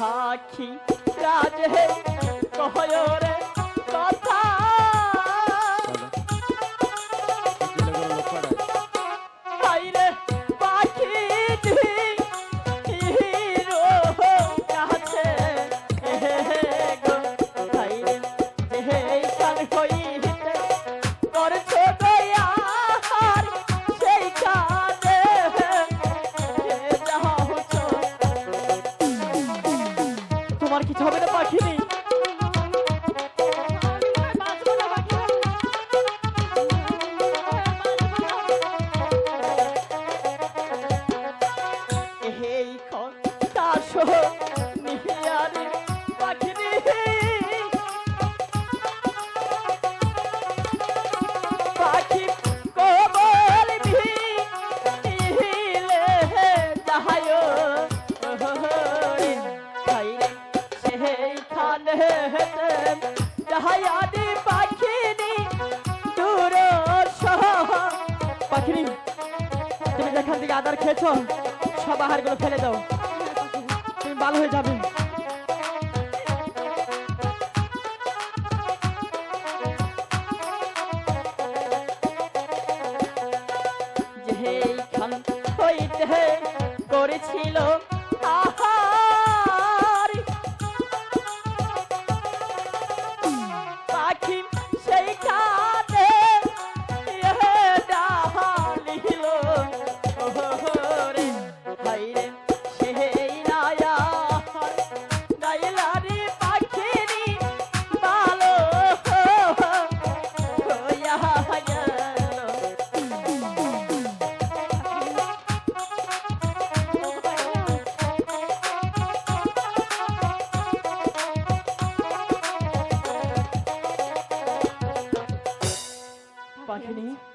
পাখি রাজ হে কহয় রে। আহার খেয়েছ? সব আহারগুলো ফেলে দাও। তুমি ভালো হয়ে যাবে। happening.